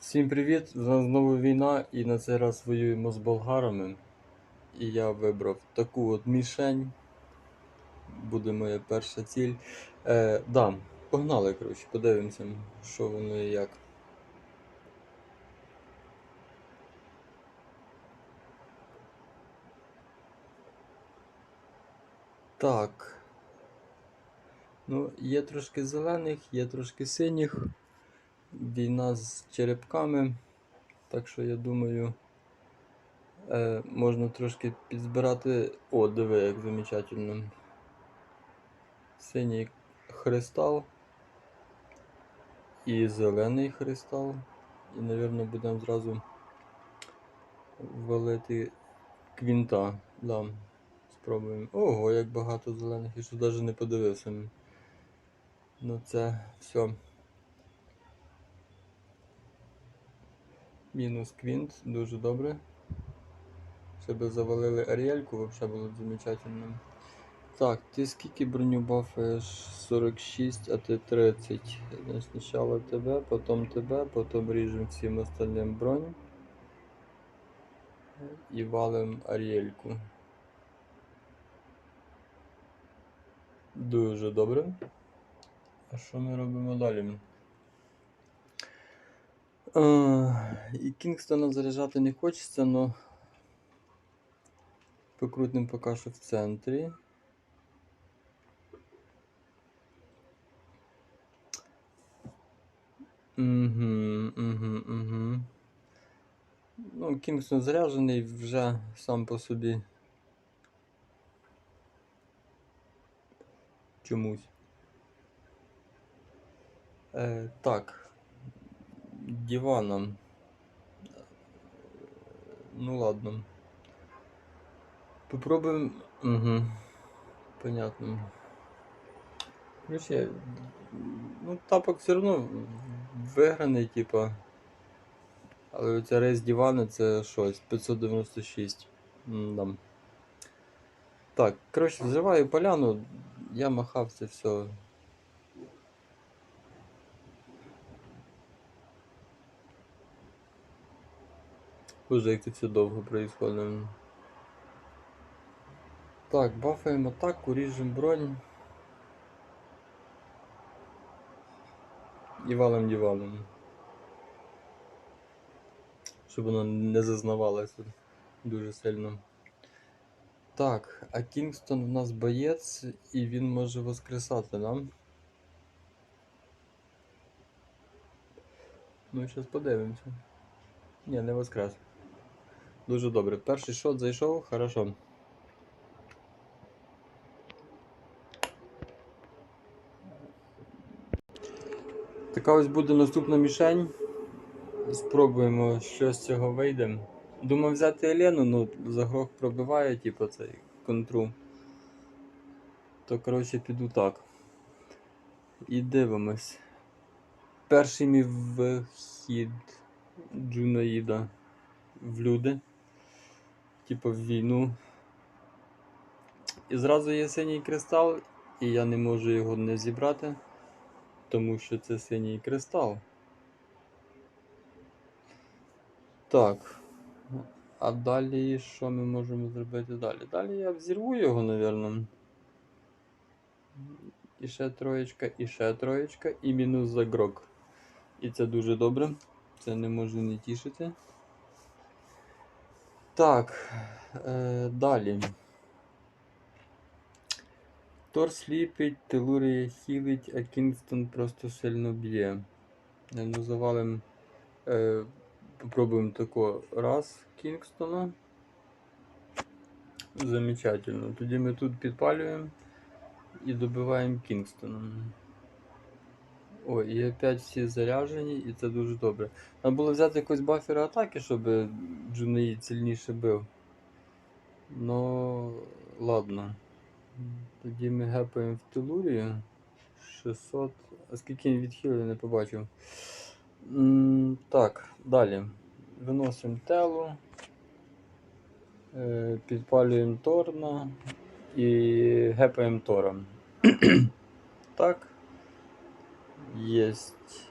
Всім привіт! З нас знову війна і на цей раз воюємо з болгарами. І я вибрав таку от мішень. Буде моя перша ціль. Е, да, погнали, коротше, подивимося, що воно і як. Так. Ну, є трошки зелених, є трошки синіх. Війна з черепками. Так що я думаю, е, можна трошки підзбирати. О, диви, як замечательно. Синій христал і зелений христал. І, мабуть, будемо зразу валити квінта. Да. Спробуємо. Ого, як багато зелених, я що навіть не подивився. Ну це все. Мінус квінт, дуже добре. Щоб завалили Аріельку, взагалі було б замечательно. Так, ти скільки броню бафаєш? 46, а ти 30. Спочатку тебе, потім тебе, потім ріжемо всім остальним бронь. І валим Аріельку. Дуже добре. А що ми робимо далі? Е, І Кінгстона заряджати не хочеться, але покрутим поки що в центрі. Угу, угу, угу. Ну, Кінгстон заряджений вже сам по собі. Чомусь. Е, так. Диваном. Ну ладно. Попробуем. Угу. Понятно. Короче, ну тапок все одно виграний, типа. Але оця рейс дивана це щось. 596. М-да. Так, коротше, взриваю поляну, я махав це все. Боже, як це все довго происходит. Так, бафаємо атаку, ріжемо бронь. І валим дівалом. Щоб воно не зазнавалося дуже сильно. Так, а Кінгстон в нас боєць і він може воскресати нам. Ну, зараз подивимося. Ні, не воскрес. Дуже добре. Перший шот зайшов, хорошо. Така ось буде наступна мішень. Спробуємо, що з цього вийде. Думав взяти Елену, ну загрох пробиває, типу, цей контру. То, коротше, піду так. І дивимось. Перший мій вихід Джунаїда в люди. Типу в війну. І зразу є синій кристал, і я не можу його не зібрати, тому що це синій кристал. Так. А далі що ми можемо зробити далі? Далі я взірву його, напевно. І ще троєчка, і ще троєчка, і мінус за грок. І це дуже добре. Це не може не тішити. Так. Е, далі. Тор сліпить, Телурія хілить, а Кінгстон просто сильно б'є. Е, Ну, завалим. Е, попробуємо тако раз Кінгстона. Замечательно. Тоді ми тут підпалюємо і добиваємо Кінгстона. Ой, і опять всі заряжені, і це дуже добре. Треба було взяти якось бафера атаки, щоб Джунаїд сильніше бив. Ну, ладно. Тоді ми гепаємо в Телурію. 600. А скільки він відхилив, не побачив. М, Так, далі. Виносимо тело. Е, Підпалюємо Торна і гепаємо Тором. так. Єсть.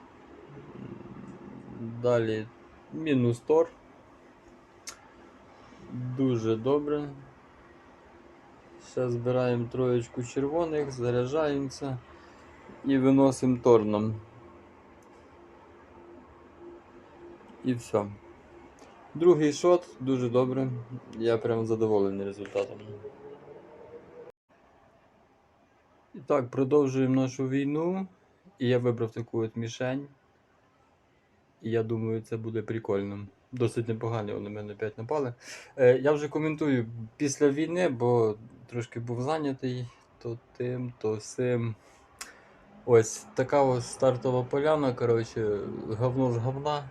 Далі мінус тор. Дуже добре. Зараз збираємо троєчку червоних, заряджаємося і виносимо торном. І все. Другий шот дуже добре. Я прям задоволений результатом. І так, продовжуємо нашу війну. І я вибрав таку от мішень. І я думаю, це буде прикольно. Досить непогано вони мене опять напали. Е, я вже коментую після війни, бо трошки був зайнятий то тим, то сим. Ось така ось стартова поляна, коротше, говно з говна.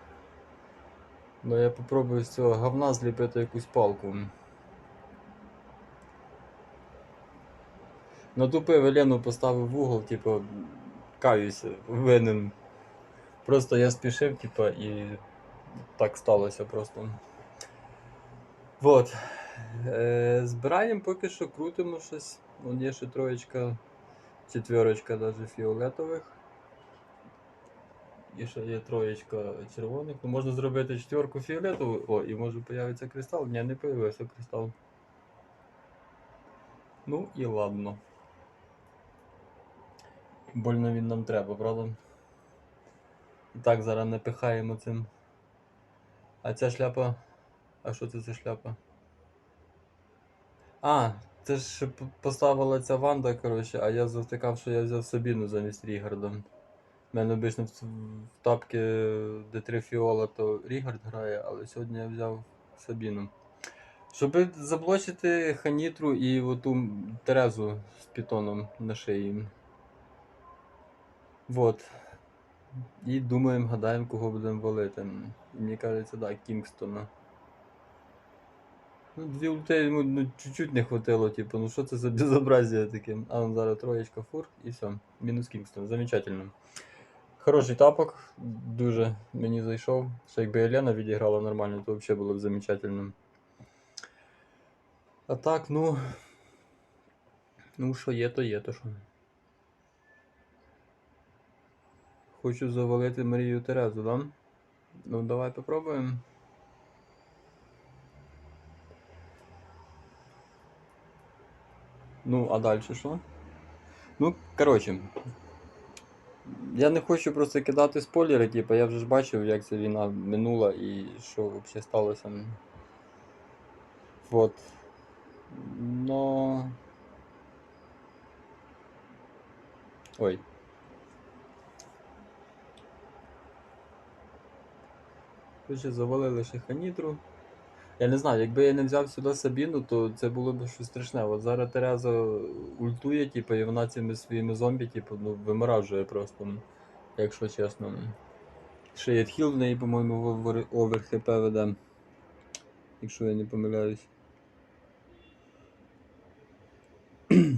Ну я попробую з цього говна зліпити якусь палку. Натупив Елену, поставив в угол, типу, каюся, винен. Просто я спішив, типа, і так сталося просто. Вот. Е, збираємо поки що, крутимо щось. Вон є ще троєчка, четверочка даже фіолетових. І ще є троєчка червоних. Ну, можна зробити четверку фіолетову. О, і може появиться кристал. Ні, не появився кристал. Ну і ладно. Больно він нам треба, правда? І так зараз напихаємо цим. А ця шляпа. А що це за шляпа? А, це ж поставила ця Ванда, коротше, а я завтикав, що я взяв Сабіну замість Рігарда. У мене обично в, тапки D3 Фіола, то Рігард грає, але сьогодні я взяв Сабіну. Щоб заблочити Ханітру і оту Терезу з пітоном на шиї. Вот. І думаємо, гадаємо, кого будемо валити. І мені кажеться, так, Кінгстона. Ну, дві ульти йому ну, чуть-чуть не хватило, типу, ну що це за безобразие таке? А он зараз троєчка фур і все. Мінус Кінгстон. Замечательно. Хороший тапок, дуже мені зайшов. Ще якби Елена відіграла нормально, то взагалі було б замечательно. А так, ну. Ну, що є, то є, то що. Хочу завалити Марію Терезу, да? Ну, давай попробуємо. Ну, а далі що? Ну, коротше. Я не хочу просто кидати спойлери, типу, я вже ж бачив, як ця війна минула і що взагалі сталося. Вот. Но. Ой. Короче, завалили ханітру. Я не знаю, якби я не взяв сюди Сабіну, то це було б щось страшне. От зараз Тереза ультує, типу, і вона цими своїми зомбі, типу, ну, виморажує просто, якщо чесно. Ще є хіл в неї, по-моєму, овер- хп веде. Якщо я не помиляюсь.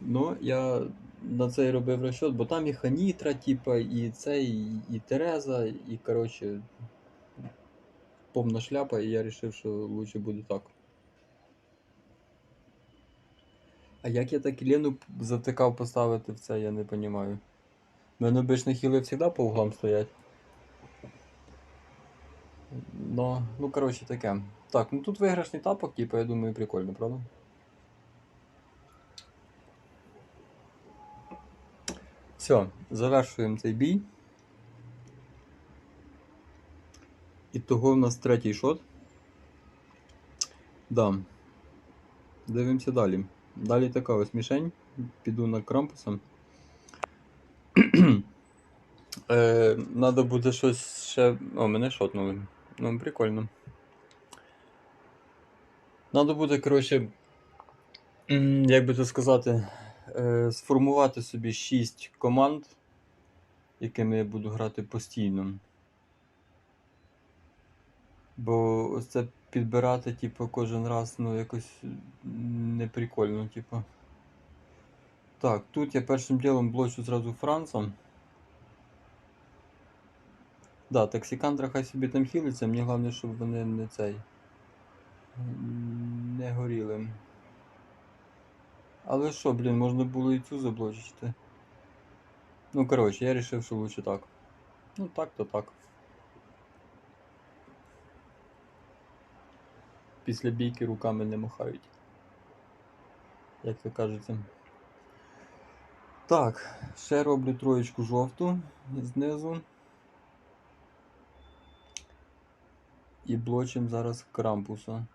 Ну, я на це робив розчет, бо там і Ханітра, типа, і цей, і Тереза, і коротше. Повна шляпа, і я вирішив, що лучше буде так. А як я так Лену затикав поставити в це, я не розумію. У мене обично хіли завжди по углам стоять. Ну, ну коротше таке. Так, ну тут виграшний тапок, типу, я думаю, прикольно, правда? Все, завершуємо цей бій. І того в нас третій шот. Да. Дивимося далі. Далі така ось мішень. Піду на крампуса. е, надо буде щось ще. О, мене шотнули. Ну, прикольно. Надо буде, коротше, як би це сказати, е, сформувати собі 6 команд, якими я буду грати постійно. Бо ось це підбирати, типу, кожен раз, ну, якось не прикольно, типу. Так, тут я першим ділом блочу зразу Францом. Да, Токсикандра хай собі там хілиться, мені головне, щоб вони не цей. Не горіли. Але що, блін, можна було і цю заблочити. Ну, коротше, я вирішив, що лучше так. Ну так, то так. Після бійки руками не махають. Як то кажеться. Так, ще роблю троєчку жовту знизу. І блочим зараз крампуса.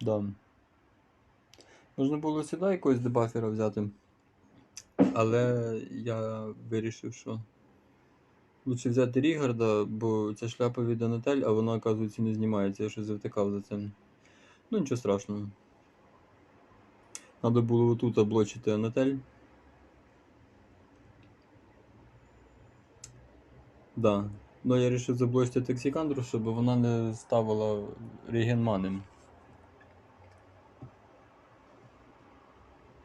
Да. Можна було сюди якогось дебафера взяти. Але я вирішив, що лучше взяти Рігарда, бо ця шляпа від Анатель, а вона, оказується, не знімається. Я щось завтикав за цим. Ну нічого страшного. Надо було отут облочити Анатель. Да. Ну я вирішив заблочити Тексікандру, щоб вона не ставила реген мани.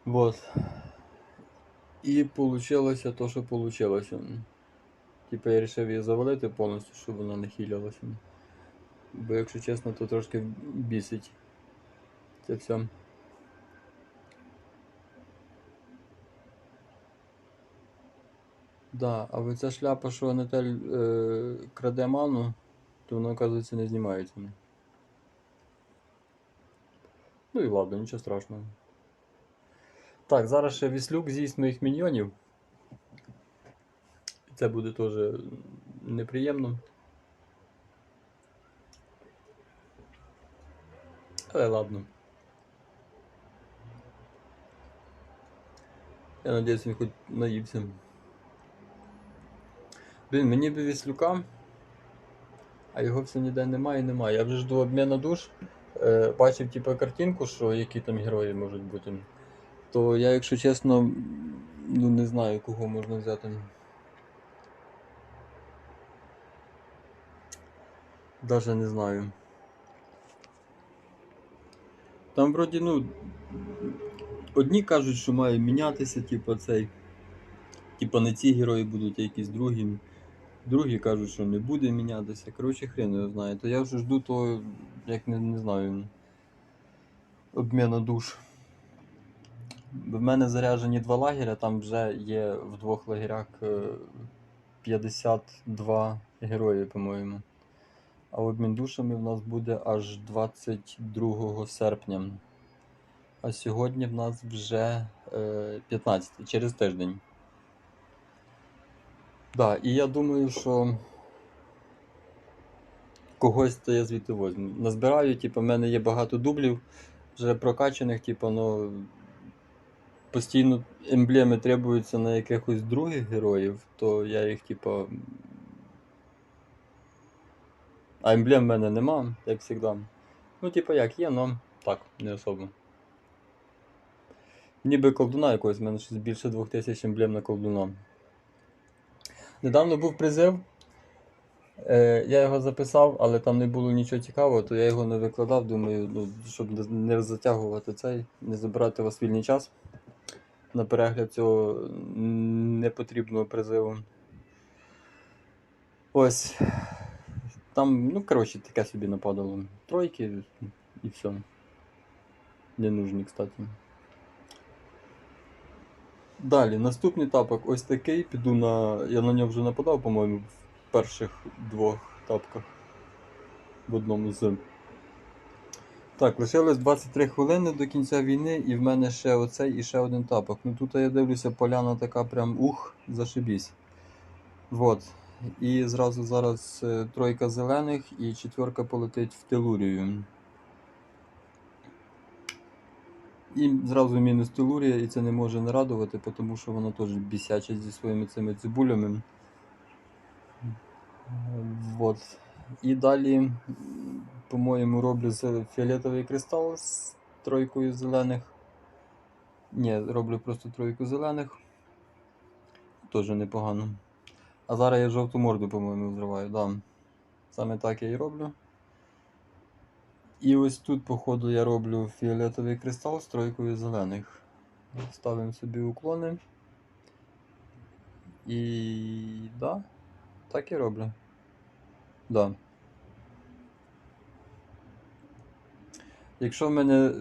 Вот. І получилося то, що получилося. Типа я вирішив її завалити повністю, щоб вона не хілялася. Бо якщо чесно, то трошки бісить. Це все. Да, а ви ця шляпа, що Анатель е, краде ману, то вона, оказується, не знімається. Ну і ладно, нічого страшного. Так, зараз ще віслюк з'їсть моїх міньйонів. Це буде теж неприємно. Але ладно. Я надіюсь, він хоч наївся. Блін, мені би віслюка, а його все ніде немає і немає. Я вже жду обміну душ. Е, бачив типу, картинку, що які там герої можуть бути. То я, якщо чесно, ну не знаю, кого можна взяти. Даже не знаю. Там вроді, ну. Одні кажуть, що має мінятися, типу, цей. Типа не ці герої будуть, а якісь другі. Другі кажуть, що не буде мінятися. Коротше, хрен його знає. То я вже жду того, як не, не знаю. Обміну душ. В мене заряджені два лагеря, там вже є в двох лагерях е, 52 герої, по-моєму. А обмін душами в нас буде аж 22 серпня. А сьогодні в нас вже е, 15 через тиждень. Да, і я думаю, що когось то я звідти возьму. Назбираю, типу, в мене є багато дублів вже прокачаних, типу, ну постійно емблеми требуються на якихось других героїв, то я їх, типу. А емблем в мене нема, як завжди. Ну, типу, як є, но так, не особо. Ніби колдуна якогось, в мене щось більше 2000 емблем на колдуна. Недавно був призив. Е, я його записав, але там не було нічого цікавого, то я його не викладав. Думаю, ну, щоб не затягувати цей, не забирати у вас вільний час на перегляд цього непотрібного призиву. Ось. Там, ну, коротше, таке собі нападало. Тройки і все. Не нужні, кстати. Далі, наступний тапок ось такий. Піду на. Я на нього вже нападав, по-моєму, в перших двох тапках. В одному з. Так, лишилось 23 хвилини до кінця війни, і в мене ще оцей і ще один тапок. Ну тут я дивлюся, поляна така прям ух, зашибісь. Вот. І зразу зараз е, тройка зелених і четверка полетить в телурію. І зразу мінус телурія, і це не може не радувати, тому що вона теж бісяча зі своїми цими цибулями. Вот. І далі, по-моєму, роблю фіолетовий кристал з тройкою зелених. Ні, роблю просто тройку зелених. Теж непогано. А зараз я жовту морду, по-моєму, взриваю, да. Саме так я і роблю. І ось тут, походу, я роблю фіолетовий кристал з тройкою зелених. Ставимо собі уклони. І да, так і роблю. Да. Якщо в мене е,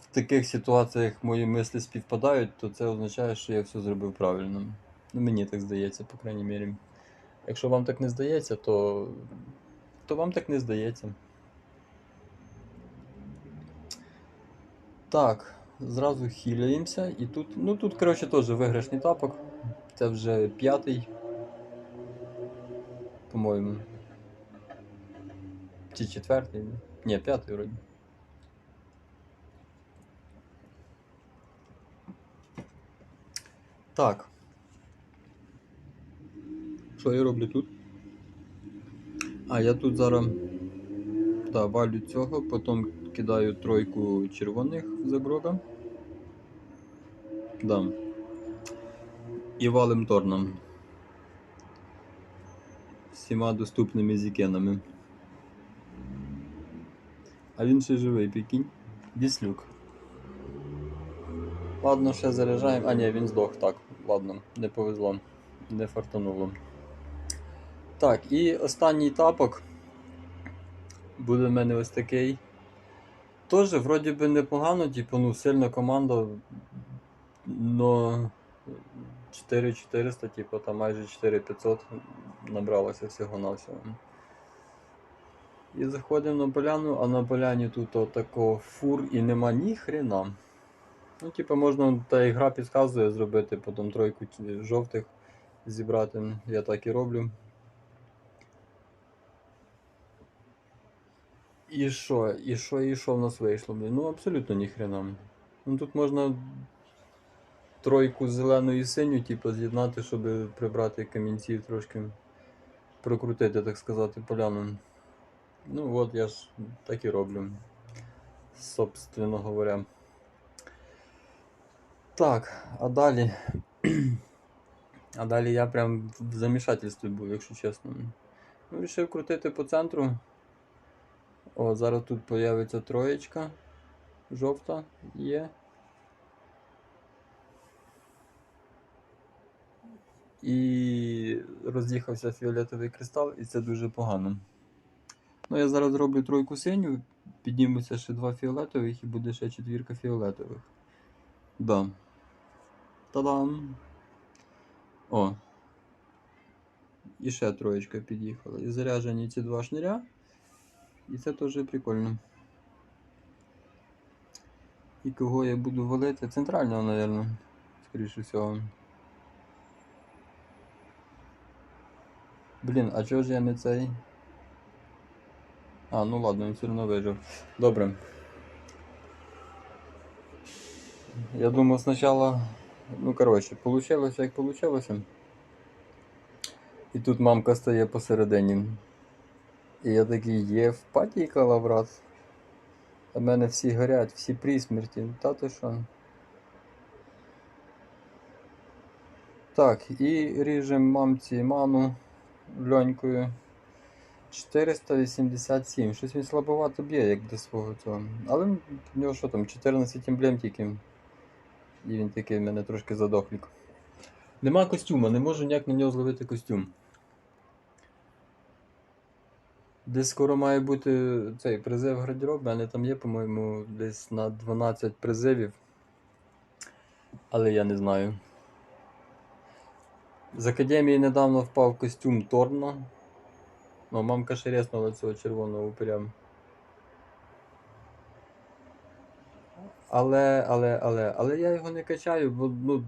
в таких ситуаціях мої мислі співпадають, то це означає, що я все зробив правильно. Ну, мені так здається, по крайній мірі. Якщо вам так не здається, то, то вам так не здається. Так, зразу хіляємося. І тут, ну тут, коротше, теж виграшний тапок. Це вже п'ятий. По-моєму. Чи четвертий? Ні, п'ятий вроді. Так. Що я роблю тут? А, я тут зараз да, валю цього, потім кидаю тройку червоних загрога. Да. І валим торном. Всіма доступними зікенами. А він ще живий, прикинь. Віслюк. Ладно, ще заряджаємо. А ні, він здох, так. Ладно, не повезло. Не фартануло. Так, і останній тапок буде в мене ось такий. Теж, вроді би, непогано, типу, ну, сильна команда. Но 4400, типу, там майже 4500 набралося всього на всього. І заходимо на поляну, а на поляні тут отако фур і нема ні хрена. Ну, типу, можна, та і гра підказує зробити, потім тройку жовтих зібрати. Я так і роблю. І що? І що, і що в нас вийшло? блін? Ну абсолютно ні хрена. Ну тут можна тройку зелену і синю, типу, з'єднати, щоб прибрати камінців трошки. Прокрутити, так сказати, поляну. Ну от я ж так і роблю. Собственно говоря. Так, а далі. А далі я прям в замішательстві був, якщо чесно. Ну, Рішив крутити по центру. О, зараз тут появиться троєчка. Жовта є. І роз'їхався фіолетовий кристал, і це дуже погано. Ну, я зараз зроблю тройку синю, піднімуться ще два фіолетових і буде ще четвірка фіолетових. Да. Та-дам! О. І ще троєчка під'їхала. І заряджені ці два шниря. І це теж прикольно. І кого я буду валити? Центрального, мабуть. Скоріше всього. Блін, а чого ж я не цей? А, ну ладно, він все одно вижив. Добре. Я думаю, спочатку. Ну, коротше, получилося як получилося. І тут мамка стає посередині. І я такий, є в паті калаврат. А мене всі горять, всі при смерті. Та ти що? Так, і ріжемо мамці ману льонькою. 487. Щось він слабовато б'є, як до свого цього. Але в нього що там, 14 емблем тільки. І він такий в мене трошки задохлік. Нема костюма, не можу ніяк на нього зловити костюм. Десь скоро має бути цей призив гардероб, мене там є, по-моєму, десь на 12 призивів. Але я не знаю. З академії недавно впав костюм Торна. Ну, мамка ще реснула цього червоного упиря. Але, але, але, але я його не качаю, бо ну,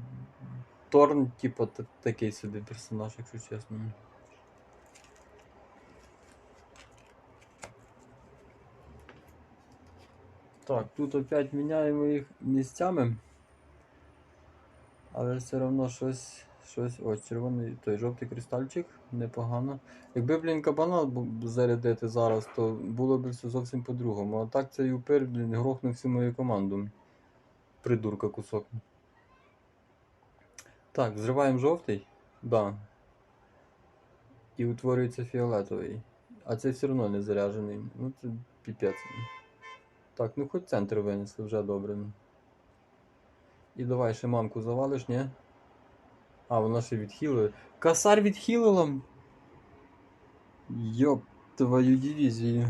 Торн, типу, такий собі персонаж, якщо чесно. Так, тут опять міняємо їх місцями. Але все одно щось. Щось. Ось червоний той жовтий кристальчик, непогано. Якби, блін, кабана зарядити зараз, то було б все зовсім по-другому. А так цей упир, блін, грохнув всю мою команду. Придурка кусок. Так, взриваємо жовтий. Да. І утворюється фіолетовий. А цей все одно не заряджений. Ну це піпець. Так, ну хоч центр винесли, вже добре. І давай ще мамку завалиш, ні? А, вона ще відхилила. Косарь відхилила. Йоп, твою дивізію.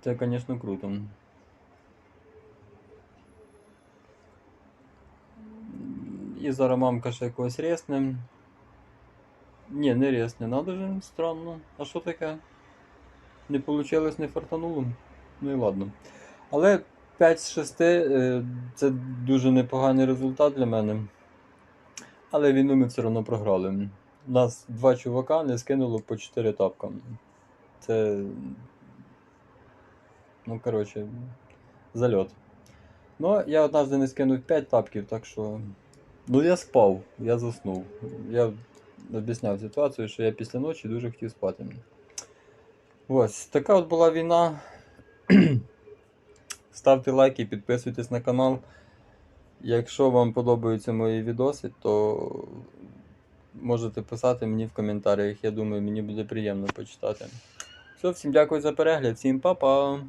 Це, звісно, круто. І зараз мамка ще якогось ресне. Ні, не ресне, надо же, странно. А що таке? Не вийшло, не фартануло. Ну і ладно. Але 5 з 6 е, це дуже непоганий результат для мене. Але війну ми все одно програли. Нас два чувака не скинуло по 4 тапка. Це. Ну, коротше, зальот. Ну, я однажды не скинув 5 тапків, так що. Ну, я спав, я заснув. Я об'ясняв ситуацію, що я після ночі дуже хотів спати. Ось, така от була війна. Ставте лайки, підписуйтесь на канал. Якщо вам подобаються мої відоси, то можете писати мені в коментарях. Я думаю, мені буде приємно почитати. Все, всім дякую за перегляд, всім па-па!